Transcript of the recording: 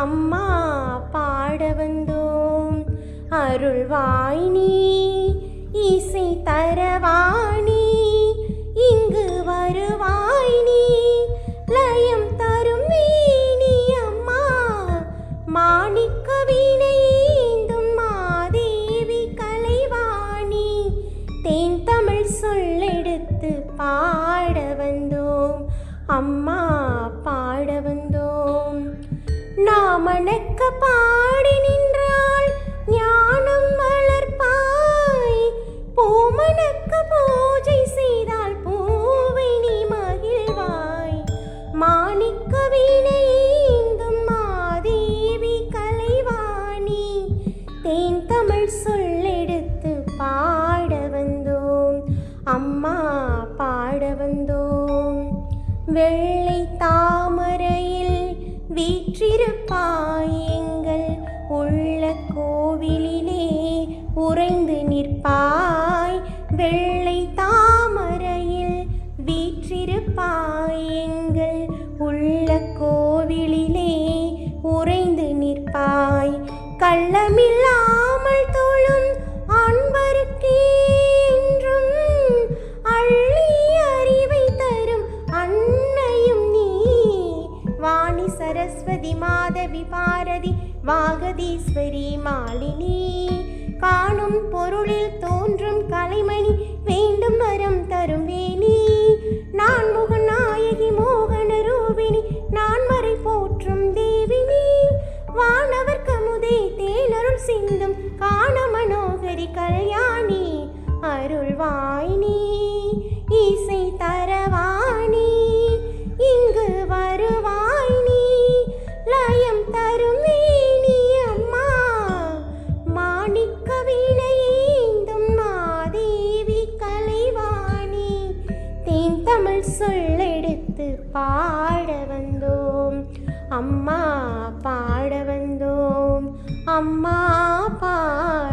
அம்மா பாட வந்தோம். அருள்வாயினி இசை தரவாணி இங்கு வருவாயினி லயம் தரும் வீணி அம்மா. மாணிக்க வீணையேந்தும் மாதேவி கலைவாணி. தேன் தமிழ் சொல்லெடுத்து பாட வந்தோம். அம்மா பாட வந்தோம். நாமணக்க பாடி நின்றாள். ஞானம் வளர்ப்பாய். பூமணக்க பூஜை செய்தால் பூவை நீ மகிழ்வாய். மாணிக்க வீணையேந்தும் மாதேவி கலைவாணி. தேன் தமிழ் சொல்லெடுத்து பாட வந்தோம். அம்மா பாட வந்தோம். வெள்ள வீற்றிருப்பாய் எங்கள் உள்ள கோவிலிலே உறைந்து நிற்பாய். வெள்ளை தாமரையில் வீற்றிருப்பாய் எங்கள் உள்ள கோவிலிலே சரஸ்வதி மாதவி பாரதி வாகதீஸ்வரி மாலினி. காணும் பொருளில் தோன்றும் கலைமணி வேண்டும் வரம் தரும் வேணி. நான் முக நாயகி மோகன ரூபிணி நான் மறை போற்றும் தேவினி. வானவர் கமுதே தேனருள் சிந்தும் காண மனோகரி கலை தமிழ் சொல்லெடுத்து பாட வந்தோம். அம்மா பாட வந்தோம். அம்மா பாட